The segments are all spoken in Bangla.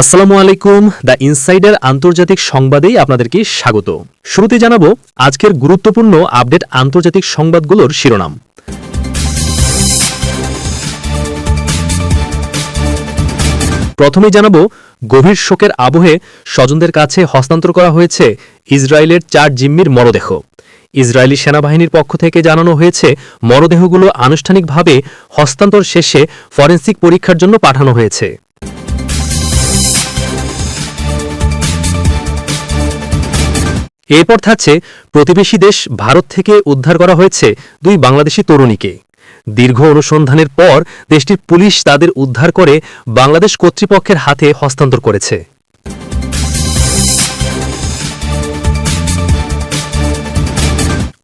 আসসালামু আলাইকুম, দ্য ইনসাইডার আন্তর্জাতিক সংবাদেই আপনাদেরকে স্বাগত। শুরুতে জানাব আজকের গুরুত্বপূর্ণ আপডেট আন্তর্জাতিক সংবাদগুলোর শিরোনাম। প্রথমে জানাব, গভীর শোকের আবহে স্বজনদের কাছে হস্তান্তর করা হয়েছে ইসরায়েলের চার জিম্মির মরদেহ। ইসরায়েলি সেনাবাহিনীর পক্ষ থেকে জানানো হয়েছে, মরদেহগুলো আনুষ্ঠানিকভাবে হস্তান্তর শেষে ফরেন্সিক পরীক্ষার জন্য পাঠানো হয়েছে। এরপর থাকছে প্রতিবেশী দেশ ভারত থেকে উদ্ধার করা হয়েছে দুই বাংলাদেশি তরুণীকে। দীর্ঘ অনুসন্ধানের পর দেশটির পুলিশ তাদের উদ্ধার করে বাংলাদেশ কর্তৃপক্ষের হাতে হস্তান্তর করেছে।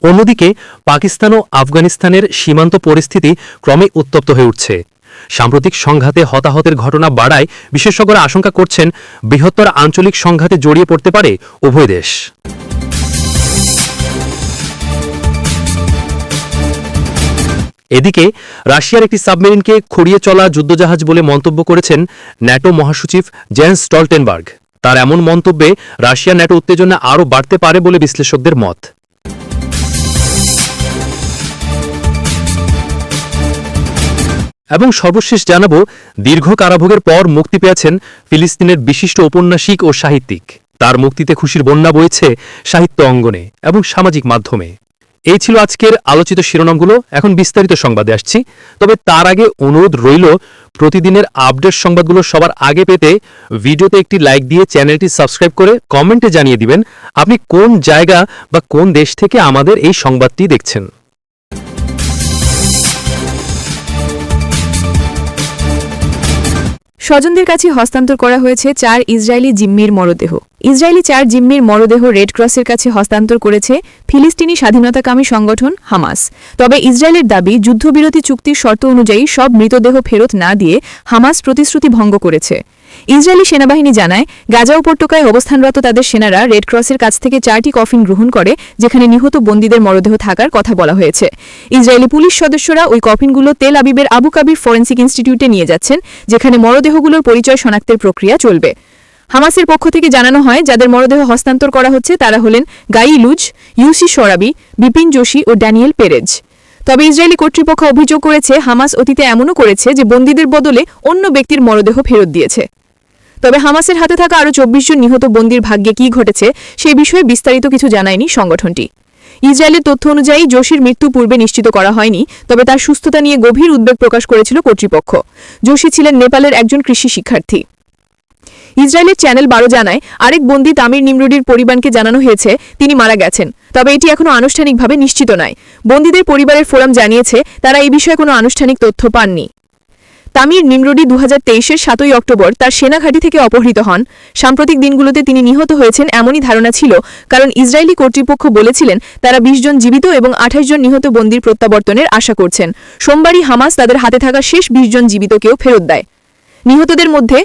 অন্যদিকে পাকিস্তান ও আফগানিস্তানের সীমান্ত পরিস্থিতি ক্রমে উত্তপ্ত হয়ে উঠছে। সাম্প্রতিক সংঘাতে হতাহতের ঘটনা বাড়ায় বিশেষজ্ঞরা আশঙ্কা করছেন বৃহত্তর আঞ্চলিক সংঘাতে জড়িয়ে পড়তে পারে উভয় দেশ। এদিকে, রাশিয়ার একটি সাবমেরিনকে খুঁড়িয়ে চলা যুদ্ধজাহাজ বলে মন্তব্য করেছেন ন্যাটো মহাসচিব জেন্স স্টলটেনবার্গ। তার এমন মন্তব্যে রাশিয়া ন্যাটো উত্তেজনা আরও বাড়তে পারে বলে বিশ্লেষকদের মত। এবং সর্বশেষ জানাব, দীর্ঘ কারাভোগের পর মুক্তি পেয়েছেন ফিলিস্তিনের বিশিষ্ট ঔপন্যাসিক ও সাহিত্যিক। তার মুক্তিতে খুশির বন্যা বইছে সাহিত্য অঙ্গনে এবং সামাজিক মাধ্যমে। এই ছিল আজকের আলোচিত শিরোনামগুলো। এখন বিস্তারিত সংবাদে আসছি। তবে তার আগে অনুরোধ রইল, প্রতিদিনের আপডেট সংবাদগুলো সবার আগে পেতে ভিডিওতে একটি লাইক দিয়ে চ্যানেলটি সাবস্ক্রাইব করে কমেন্টে জানিয়ে দিবেন, আপনি কোন জায়গা বা কোন দেশ থেকে আমাদের এই সংবাদটি দেখছেন। স্বজনদের কাছে হস্তান্তর করা হয়েছে চার ইসরায়েলি জিম্মির মরদেহ। ইসরায়েলি চার জিম্মির মরদেহ রেড ক্রসের কাছে হস্তান্তর করেছে ফিলিস্তিনি স্বাধীনতাকামী সংগঠন হামাস। তবে ইসরায়েলের দাবি, যুদ্ধবিরতি চুক্তির শর্ত অনুযায়ী সব মৃতদেহ ফেরত না দিয়ে হামাস প্রতিশ্রুতি ভঙ্গ করেছে। ইসরায়েলি সেনাবাহিনী জানায়, গাজা উপত্যকায় অবস্থানরত তাদের সেনারা রেড ক্রসের কাছ থেকে চারটি কফিন গ্রহণ করে, যেখানে নিহত বন্দীদের মরদেহ থাকার কথা বলা হয়েছে। ইসরায়েলি পুলিশ সদস্যরা ওই কফিনগুলো তেল আবিবের আবু কাবির ফরেন্সিক ইনস্টিটিউটে নিয়ে যাচ্ছেন, যেখানে মরদেহগুলোর পরিচয় শনাক্তের প্রক্রিয়া চলবে। হামাসের পক্ষ থেকে জানানো হয়, যাদের মরদেহ হস্তান্তর করা হচ্ছে, তারা হলেন Guy Luz Yossi Sharabi Bipin Joshi ও ড্যানিয়েল পেরেজ। তবে ইসরায়েলি কর্তৃপক্ষ অভিযোগ করেছে, হামাস অতীতে এমনও করেছে যে বন্দীদের বদলে অন্য ব্যক্তির মরদেহ ফেরত দিয়েছে। তবে হামাসের হাতে থাকা আরও চব্বিশ জন নিহত বন্দির ভাগ্যে কী ঘটেছে সে বিষয়ে বিস্তারিত কিছু জানায়নি সংগঠনটি। ইসরায়েলের তথ্য অনুযায়ী যোশীর মৃত্যু পূর্বে নিশ্চিত করা হয়নি, তবে তার সুস্থতা নিয়ে গভীর উদ্বেগ প্রকাশ করেছিল কর্তৃপক্ষ। যোশী ছিলেন নেপালের একজন কৃষি শিক্ষার্থী। ইসরায়েলের চ্যানেল বারো জানায়, আরেক বন্দি তামির নিমরুডির পরিবারকে জানানো হয়েছে, তিনি মারা গেছেন, তবে এটি এখনও আনুষ্ঠানিকভাবে নিশ্চিত নয়। বন্দীদের পরিবারের ফোরাম জানিয়েছে, তারা এই বিষয়ে কোনো আনুষ্ঠানিক তথ্য পাননি। তামির নিমরুডি দু হাজার সাতই অক্টোবর তার সেনাঘাঁটি থেকে অপহৃত হন। সাম্প্রতিক দিনগুলোতে তিনি নিহত হয়েছেন এমনই ধারণা ছিল, কারণ ইসরায়েলি কর্তৃপক্ষ বলেছিলেন, তারা বিশ জন জীবিত এবং আঠাশ জন নিহত বন্দির প্রত্যাবর্তনের আশা করছেন। সোমবারই হামাস তাদের হাতে থাকা শেষ বিশ জন জীবিতকেও ফেরত দেয়। নিহতদের মধ্যে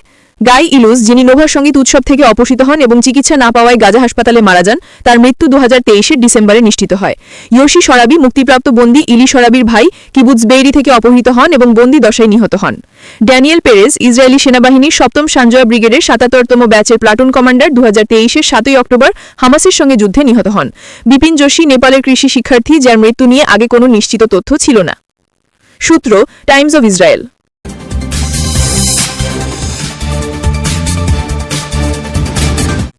গাই ইলুস, যিনি নোভা সংগীত উৎসব থেকে অপসিত হন এবং চিকিৎসা না পাওয়ায় গাজা হাসপাতালে মারা যান, তার মৃত্যু দু হাজার ডিসেম্বরে নিশ্চিত হয়। ইয়োশি সরাবি, মুক্তিপ্রাপ্ত বন্দী ইলি সরাবির ভাই কিবুজ বেইরি থেকে অপহৃত হন এবং বন্দী দশায় নিহত হন। ড্যানিয়েল পেরেজ, ইসরায়েলি সেনাবাহিনীর সপ্তম সাঞ্জয়া ব্রিগেডের সাতাত্তরতম ব্যাচের প্লাটুন কমান্ডার দু হাজার সাতই অক্টোবর হামাসের সঙ্গে যুদ্ধে নিহত হন। বিপিন যোশী নেপালের কৃষি শিক্ষার্থী, যার মৃত্যু নিয়ে আগে কোনো নিশ্চিত তথ্য ছিল না। সূত্র, টাইমস অব ইসরায়েল।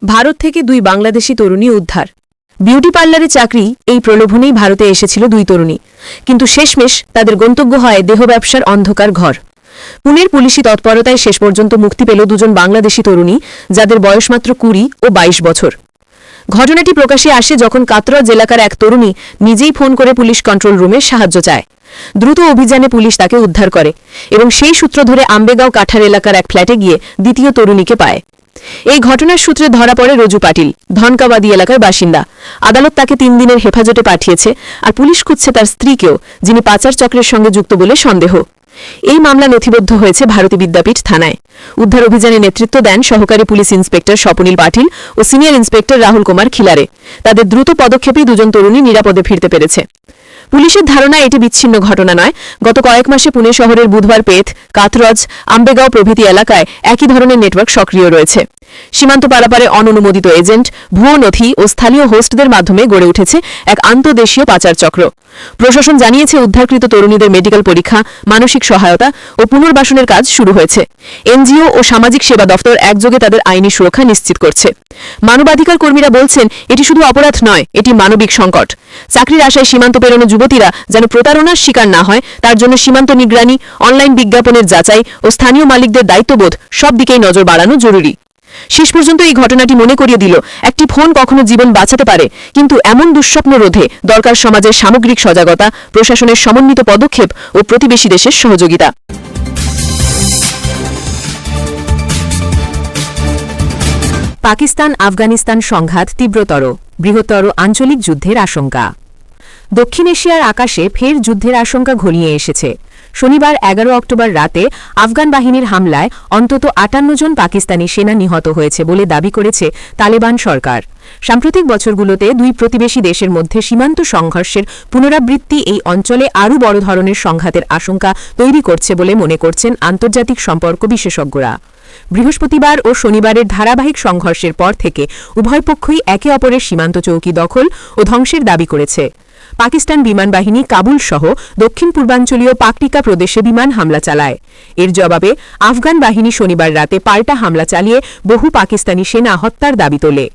ভারত থেকে দুই বাংলাদেশি তরুণী উদ্ধার। বিউটি পার্লারে চাকরি, এই প্রলোভনেই ভারতে এসেছিল দুই তরুণী। কিন্তু শেষমেশ তাদের গন্তব্য হয় দেহ ব্যবসার অন্ধকার ঘর। পুনের পুলিশি তৎপরতায় শেষ পর্যন্ত মুক্তি পেল দুজন বাংলাদেশি তরুণী, যাদের বয়স মাত্র কুড়ি ও ২২ বছর। ঘটনাটি প্রকাশে আসে যখন কাতরাজ এলাকার এক তরুণী নিজেই ফোন করে পুলিশ কন্ট্রোল রুমে সাহায্য চায়। দ্রুত অভিযানে পুলিশ তাকে উদ্ধার করে এবং সেই সূত্র ধরে আম্বেগাঁও কাঠার এলাকার এক ফ্ল্যাটে গিয়ে দ্বিতীয় তরুণীকে পায়। এই ঘটনার সূত্রে ধরা পড়ে রজু পাটিল, ধনকাবাদী এলাকার বাসিন্দা। আদালত তাকে তিন দিনের হেফাজতে পাঠিয়েছে আর পুলিশ খুঁজছে তার স্ত্রীকেও, যিনি পাচার চক্রের সঙ্গে যুক্ত বলে সন্দেহ। এই মামলা নথিবদ্ধ হয়েছে ভারতী বিদ্যাপীঠ থানায়। উদ্ধার অভিযানে নেতৃত্ব দেন সহকারী পুলিশ ইন্সপেক্টর স্বপনীল পাটিল ও সিনিয়র ইন্সপেক্টর রাহুল কুমার খিলারে। তাদের দ্রুত পদক্ষেপেই দুজন তরুণী নিরাপদে ফিরতে পেরেছে। পুলিশের ধারণা এটি বিচ্ছিন্ন ঘটনা নয়। গত কয়েক মাসে পুনে শহরের বুধবার পেথ কাথরজ, আম্বেগাঁও প্রভৃতি এলাকায় একই ধরনের নেটওয়ার্ক সক্রিয় রয়েছে। সীমান্ত পারাপারে অননুমোদিত এজেন্ট, ভুয়ো নথি ও স্থানীয় হোস্টদের মাধ্যমে গড়ে উঠেছে এক আন্তদেশীয় পাচার চক্র। প্রশাসন জানিয়েছে, উদ্ধারকৃত তরুণীদের মেডিকেল পরীক্ষা, মানসিক সহায়তা ও পুনর্বাসনের কাজ শুরু হয়েছে। এনজিও ও সামাজিক সেবা দফতর একযোগে তাদের আইনি সুরক্ষা নিশ্চিত করছে। মানবাধিকার কর্মীরা বলছেন, এটি শুধু অপরাধ নয়, এটি মানবিক সংকট। চাকরির আশায় সীমান্ত পেরোনো যুবতীরা যেন প্রতারণার শিকার না হয়, তার জন্য সীমান্ত নিগরানি, অনলাইন বিজ্ঞাপনের যাচাই ও স্থানীয় মালিকদের দায়িত্ববোধ সব দিকেই নজর বাড়ানো জরুরি। শেষ পর্যন্ত এই ঘটনাটি মনে করিয়ে দিল, একটি ফোন কখনো জীবন বাঁচাতে পারে, কিন্তু এমন দুঃস্বপ্ন রোধে দরকার সমাজের সামগ্রিক সজাগতা, প্রশাসনের সমন্বিত পদক্ষেপ ও প্রতিবেশী দেশের সহযোগিতা। পাকিস্তান আফগানিস্তান সংঘাত তীব্রতর, বৃহত্তর আঞ্চলিক যুদ্ধের আশঙ্কা। দক্ষিণ এশিয়ার আকাশে ফের যুদ্ধের আশঙ্কা ঘনিয়ে এসেছে। শনিবার এগারো অক্টোবর রাতে আফগান বাহিনীর হামলায় অন্তত আটান্ন জন পাকিস্তানি সেনা নিহত হয়েছে বলে দাবি করেছে তালেবান সরকার। সাম্প্রতিক বছরগুলোতে দুই প্রতিবেশী দেশের মধ্যে সীমান্ত সংঘর্ষের পুনরাবৃত্তি এই অঞ্চলে আরও বড় ধরনের সংঘাতের আশঙ্কা তৈরি করছে বলে মনে করছেন আন্তর্জাতিক সম্পর্ক বিশেষজ্ঞরা। বৃহস্পতিবার ও শনিবারের ধারাবাহিক সংঘর্ষের পর থেকে উভয় পক্ষই একে অপরের সীমান্ত চৌকি দখল ও ধ্বংসের দাবি করেছে। পাকিস্তান বিমান বাহিনী কাবুল সহ দক্ষিণ পূর্বাঞ্চলীয় পাকটিকা প্রদেশে বিমান হামলা চালায়। এর জবাবে আফগান বাহিনী শনিবার রাতে পাল্টা হামলা চালিয়ে বহু পাকিস্তানি সেনা হত্যার দাবি তোলে।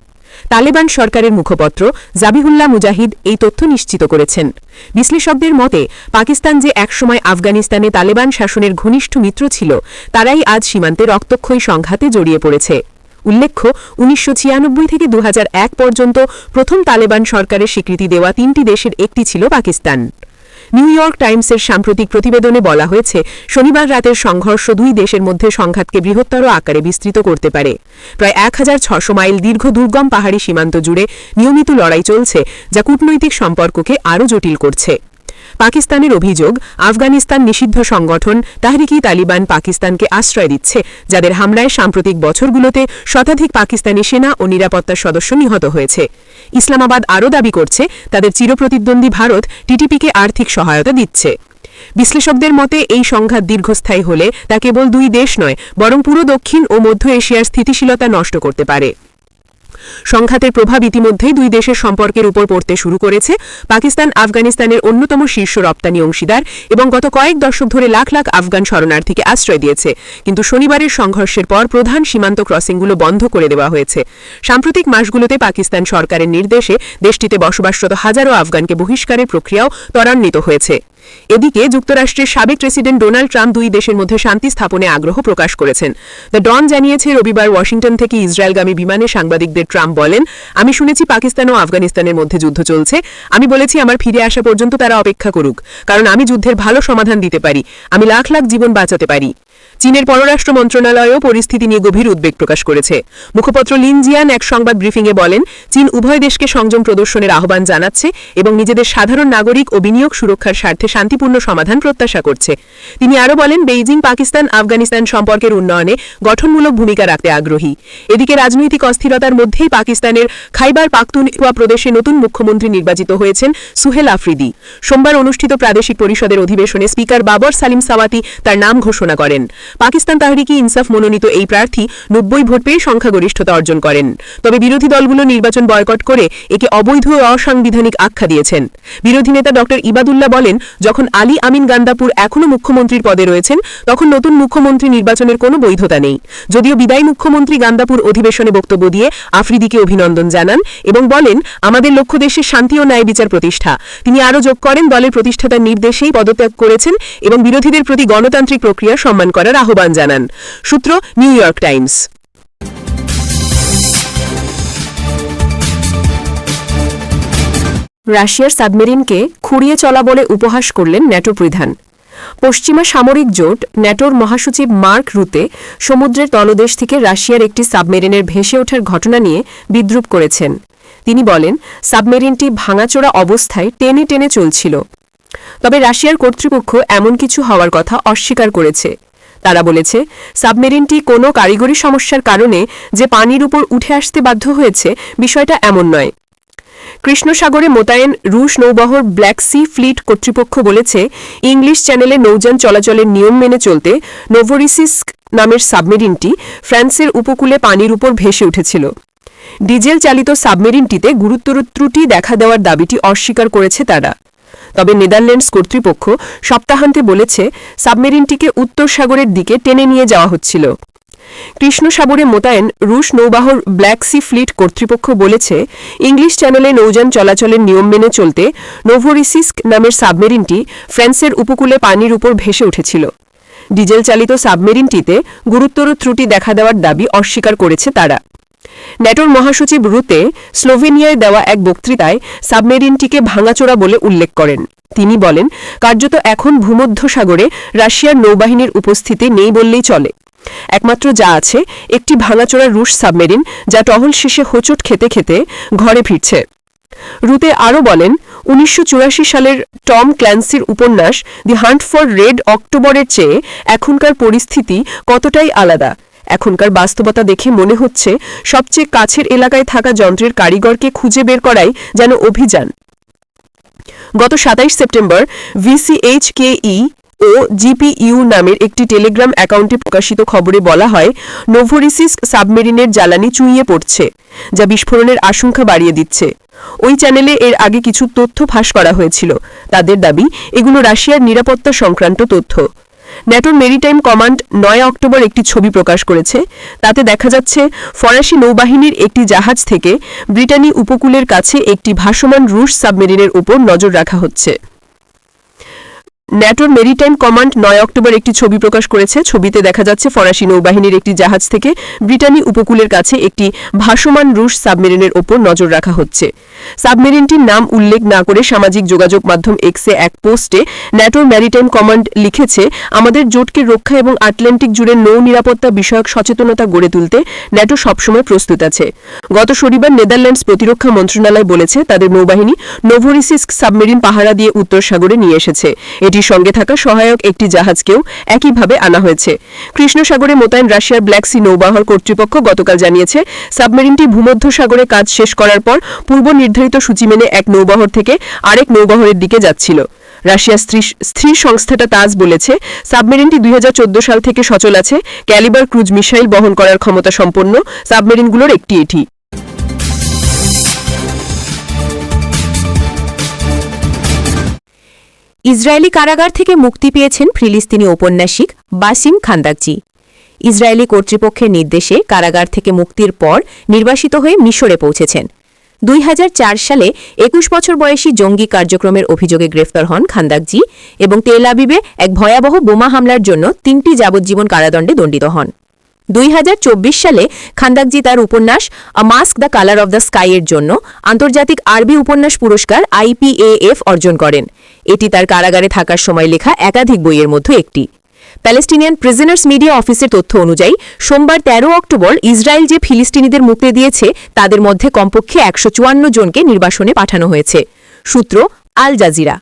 তালেবান সরকারের মুখপত্র জাবিহুল্লাহ মুজাহিদ এই তথ্য নিশ্চিত করেছেন। বিশ্লেষকদের মতে, পাকিস্তান যে একসময় আফগানিস্তানে তালেবান শাসনের ঘনিষ্ঠ মিত্র ছিল, তারাই আজ সীমান্তে রক্তক্ষয়ী সংঘাতে জড়িয়ে পড়েছে। উল্লেখ্য, উনিশশো ছিয়ানব্বই থেকে দু হাজার এক পর্যন্ত প্রথম তালেবান সরকারের স্বীকৃতি দেওয়া তিনটি দেশের একটি ছিল পাকিস্তান। নিউ ইয়র্ক টাইমসের সাম্প্রতিক প্রতিবেদনে বলা হয়েছে, শনিবার রাতের সংঘর্ষ দুই দেশের মধ্যে সংঘাতকে বৃহত্তর আকারে বিস্তৃত করতে পারে। প্রায় এক মাইল দীর্ঘ দুর্গম পাহাড়ি সীমান্ত জুড়ে নিয়মিত লড়াই চলছে, যা কূটনৈতিক সম্পর্ককে আরও জটিল করছে। পাকিস্তানের অভিযোগ, আফগানিস্তান নিষিদ্ধ সংগঠন তাহরিকি তালিবান পাকিস্তানকে আশ্রয় দিচ্ছে, যাদের হামলায় সাম্প্রতিক বছরগুলোতে শতাধিক পাকিস্তানি সেনা ও নিরাপত্তার সদস্য নিহত হয়েছে। ইসলামাবাদ আরও দাবি করছে, তাদের চিরপ্রতিদ্বন্দ্বী ভারত টিটিপিকে আর্থিক সহায়তা দিচ্ছে। বিশ্লেষকদের মতে, এই সংঘাত দীর্ঘস্থায়ী হলে তা কেবল দুই দেশ নয়, বরং পুরো দক্ষিণ ও মধ্য এশিয়ার স্থিতিশীলতা নষ্ট করতে পারে। সংঘাতের প্রভাব ইতিমধ্যেই দুই দেশের সম্পর্কের উপর পড়তে শুরু করেছে। পাকিস্তান আফগানিস্তানের অন্যতম শীর্ষ রপ্তানি অংশীদার এবং গত কয়েক দশক ধরে লাখ লাখ আফগান শরণার্থীকে আশ্রয় দিয়েছে। কিন্তু শনিবারের সংঘর্ষের পর প্রধান সীমান্ত ক্রসিংগুলো বন্ধ করে দেওয়া হয়েছে। সাম্প্রতিক মাসগুলোতে পাকিস্তান সরকারের নির্দেশে দেশটিতে বসবাসরত হাজারো আফগানকে বহিষ্কারের প্রক্রিয়াও ত্বরান্বিত হয়েছে। এদিকে যুক্তরাষ্ট্রের সাবেক প্রেসিডেন্ট ডোনাল্ড ট্রাম্প দুই দেশের মধ্যে শান্তি স্থাপনে আগ্রহ প্রকাশ করেছেন। দ্য ডন জানিয়েছে, রবিবার ওয়াশিংটন থেকে ইসরায়েলগামী বিমানে সাংবাদিকদের ট্রাম্প বলেন, আমি শুনেছি পাকিস্তান ও আফগানিস্তানের মধ্যে যুদ্ধ চলছে। আমি বলেছি, আমার ফিরে আসা পর্যন্ত তারা অপেক্ষা করুক। কারণ আমি যুদ্ধের ভালো সমাধান দিতে পারি। আমি লাখ লাখ জীবন বাঁচাতে পারি। চীনের পররাষ্ট্র মন্ত্রণালয়ও পরিস্থিতি নিয়ে গভীর উদ্বেগ প্রকাশ করেছে। মুখপত্র লিনজিয়ান এক সংবাদ ব্রিফিংয়ে বলেন, চীন উভয় দেশকে সংযম প্রদর্শনের আহ্বান জানাচ্ছে এবং নিজেদের সাধারণ নাগরিক ও বিনিয়োগ সুরক্ষার স্বার্থে শান্তিপূর্ণ সমাধান প্রত্যাশা করছে। তিনি আরও বলেন, বেইজিং, পাকিস্তান, আফগানিস্তান সম্পর্কের উন্নয়নে গঠনমূলক ভূমিকা রাখতে আগ্রহী। এদিকে রাজনৈতিক অস্থিরতার মধ্যেই পাকিস্তানের খাইবার পাখতুনখোয়া প্রদেশে নতুন মুখ্যমন্ত্রী নির্বাচিত হয়েছেন সুহেল আফ্রিদি। সোমবার অনুষ্ঠিত প্রাদেশিক পরিষদের অধিবেশনে স্পিকার বাবর সালিম সাওয়াতি তার নাম ঘোষণা করেন। পাকিস্তান তাহরিকি ইনসাফ মনোনীত এই প্রার্থী নব্বই ভোট পেয়ে সংখ্যাগরিষ্ঠতা অর্জন করেন। তবে বিরোধী দলগুলো নির্বাচন বয়কট করে একে অবৈধ ও অসাংবিধানিক আখ্যা দিয়েছেন। বিরোধী নেতা ড ইবাদুল্লাহ বলেন, যখন আলী আমিন গান্দাপুর এখনও মুখ্যমন্ত্রীর পদে রয়েছেন, তখন নতুন মুখ্যমন্ত্রী নির্বাচনের কোনো বৈধতা নেই। যদিও বিদায়ী মুখ্যমন্ত্রী গান্দাপুর অধিবেশনে বক্তব্য দিয়ে আফ্রিদিকে অভিনন্দন জানান এবং বলেন, আমাদের লক্ষ্য দেশের শান্তি ও ন্যায় বিচার প্রতিষ্ঠা। তিনি আরও যোগ করেন, দলের প্রতিষ্ঠাতার নির্দেশেই পদত্যাগ করেছেন এবং বিরোধীদের প্রতি গণতান্ত্রিক প্রক্রিয়া সম্মান করার আহ্বান জানান। সূত্র, নিউ ইয়র্ক টাইমস। রাশিয়ার সাবমেরিনকে খুঁড়িয়ে চলা বলে উপহাস করলেন ন্যাটো প্রধান। পশ্চিমা সামরিক জোট ন্যাটোর মহাসচিব মার্ক রুতে সমুদ্রের তলদেশ থেকে রাশিয়ার একটি সাবমেরিনের ভেসে ওঠার ঘটনা নিয়ে বিদ্রুপ করেছেন। তিনি বলেন, সাবমেরিনটি ভাঙাচোরা অবস্থায় টেনে টেনে চলছিল। তবে রাশিয়ার কর্তৃপক্ষ এমন কিছু হওয়ার কথা অস্বীকার করেছে। তারা বলেছে, সাবমেরিনটি কোনো কারিগরি সমস্যার কারণে যে পানির উপর উঠে আসতে বাধ্য হয়েছে, বিষয়টা এমন নয়। কৃষ্ণসাগরে মোতায়েন রুশ নৌবহর ব্ল্যাক সি ফ্লিট কর্তৃপক্ষ বলেছে, ইংলিশ চ্যানেলে নৌযান চলাচলের নিয়ম মেনে চলতে নোভোরিসিস্ক নামের সাবমেরিনটি ফ্রান্সের উপকূলে পানির উপর ভেসে উঠেছিল। ডিজেল চালিত সাবমেরিনটিতে গুরুতর ত্রুটি দেখা দেওয়ার দাবিটি অস্বীকার করেছে তারা। তবে নেদারল্যান্ডস কর্তৃপক্ষ সপ্তাহান্তে বলেছে, সাবমেরিনটিকে উত্তর সাগরের দিকে টেনে নিয়ে যাওয়া হচ্ছিল। কৃষ্ণ সাগরে মোতায়েন রুশ নৌবাহর ব্ল্যাক সি ফ্লিট কর্তৃপক্ষ বলেছে, ইংলিশ চ্যানেলে নৌযান চলাচলের নিয়ম মেনে চলতে নোভোরিসিস্ক নামের সাবমেরিনটি ফ্রান্সের উপকূলে পানির উপর ভেসে উঠেছিল। ডিজেল চালিত সাবমেরিনটিতে গুরুতর ত্রুটি দেখা দেওয়ার দাবি অস্বীকার করেছে তারা। ন্যাটোর মহাসচিব রুতে স্লোভেনিয়ায় দেওয়া এক বক্তৃতায় সাবমেরিনটিকে ভাঙাচোরা বলে উল্লেখ করেন। তিনি বলেন, কার্যত এখন ভূমধ্য সাগরে রাশিয়ার নৌবাহিনীর উপস্থিতি নেই বললেই চলে। একমাত্র যা আছে, একটি ভাঙাচোরা রুশ সাবমেরিন যা টহল শেষে হোঁচট খেতে খেতে ঘরে ফিরছে। রুতে আরও বলেন, উনিশশো চুরাশি সালের টম ক্ল্যান্সির উপন্যাস দি হান্ট ফর রেড অক্টোবরের চেয়ে এখনকার পরিস্থিতি কতটাই আলাদা। এখনকার বাস্তবতা দেখে মনে হচ্ছে সবচেয়ে কাছের এলাকায় থাকা যন্ত্রের কারিগরকে খুঁজে বের করাই যেন অভিযান। গত সাতাইশ সেপ্টেম্বর, ভিসিএইচকেই ও জিপিইউ নামের একটি টেলিগ্রাম অ্যাকাউন্টে প্রকাশিত খবরে বলা হয় নোভোরিসিস্ক সাবমেরিনের জ্বালানি চুইয়ে পড়ছে, যা বিস্ফোরণের আশঙ্কা বাড়িয়ে দিচ্ছে। ওই চ্যানেলে এর আগে কিছু তথ্য ফাঁস করা হয়েছিল। তাদের দাবি, এগুলো রাশিয়ার নিরাপত্তা সংক্রান্ত তথ্য। ন্যাটোর মেরিটাইম কমান্ড নয় অক্টোবর একটি ছবি প্রকাশ করেছে। তাতে দেখা যাচ্ছে, ফরাসি নৌবাহিনীর একটি জাহাজ থেকে ব্রিটানি উপকূলের কাছে একটি ভাসমান রুশ সাবমেরিনের উপর নজর রাখা হচ্ছে। ন্যাটোর মেরিটাইম কমান্ড নয় অক্টোবর একটি ছবি প্রকাশ করেছে। ছবিতে দেখা যাচ্ছে, ফরাসি নৌবাহিনীর একটি জাহাজ থেকে ব্রিটানি উপকূলের কাছে একটি ভাসমান রুশ সাবমেরিনের ওপর নজর রাখা হচ্ছে। সাবমেরিনটির নাম উল্লেখ না করে সামাজিক যোগাযোগ মাধ্যম এক্সে এক পোস্টে ন্যাটোর ম্যারিটাইম কমান্ড লিখেছে, আমাদের জোটকে রক্ষা এবং আটলান্টিক জুড়ে নৌ নিরাপত্তা বিষয়ক সচেতনতা গড়ে তুলতে ন্যাটো সবসময় প্রস্তুত আছে। গত শনিবার নেদারল্যান্ডস প্রতিরক্ষা মন্ত্রণালয় বলেছে, তাদের নৌবাহিনী নোভোরিসিস্ক সাবমেরিন পাহারা দিয়ে উত্তর সাগরে নিয়ে এসেছে। এটির সঙ্গে থাকা সহায়ক একটি জাহাজকেও একইভাবে আনা হয়েছে। কৃষ্ণ সাগরে মোতায়েন রাশিয়ার ব্ল্যাক সি নৌবাহর কর্তৃপক্ষ গতকাল জানিয়েছে, সাবমেরিনটি ভূমধ্য সাগরে কাজ শেষ করার পর পূর্ব নির্ধারিত সূচি মেনে এক নৌবহর থেকে আরেক নৌবহরের দিকে যাচ্ছিল। রাশিয়ার স্ত্রী স্ত্রী সংস্থাটা তাজ বলেছে, সাবমেরিনটি দুই হাজার চোদ্দ সাল থেকে সচল আছে, ক্যালিবার ক্রুজ মিসাইল বহন করার ক্ষমতা সম্পন্ন সাবমেরিনগুলোর একটি এটি। ইসরায়েলি কারাগার থেকে মুক্তি পেয়েছেন ফিলিস্তিনি ঔপন্যাসিক বাসিম খান্দাকজি। ইসরায়েলি কর্তৃপক্ষের নির্দেশে কারাগার থেকে মুক্তির পর নির্বাসিত হয়ে মিশরে পৌঁছেছেন। দুই হাজার চার সালে একুশ বছর বয়সী জঙ্গি কার্যক্রমের অভিযোগে গ্রেফতার হন খান্দাকজি এবং তেল আবিবে এক ভয়াবহ বোমা হামলার জন্য তিনটি যাবজ্জীবন কারাদণ্ডে দণ্ডিত হন। দুই চব্বিশ সালে খান্দাকজি তার উপন্যাস a mask the colour of the sky এর জন্য আন্তর্জাতিক আরবি উপন্যাস পুরস্কার আইপিএএফ অর্জন করেন। এটি তার কারাগারে থাকার সময় লেখা একাধিক বইয়ের মধ্যে একটি। প্যালেস্টিনিয়ান প্রিজনার্স মিডিয়া অফিসের তথ্য অনুযায়ী, সোমবার ১৩ অক্টোবর ইসরায়েল যে ফিলিস্তিনিদের মুক্তি দিয়েছে, তাদের মধ্যে কমপক্ষে একশো চুয়ান্ন জনকে নির্বাসনে পাঠানো হয়েছে। সূত্র আল জাজিরা।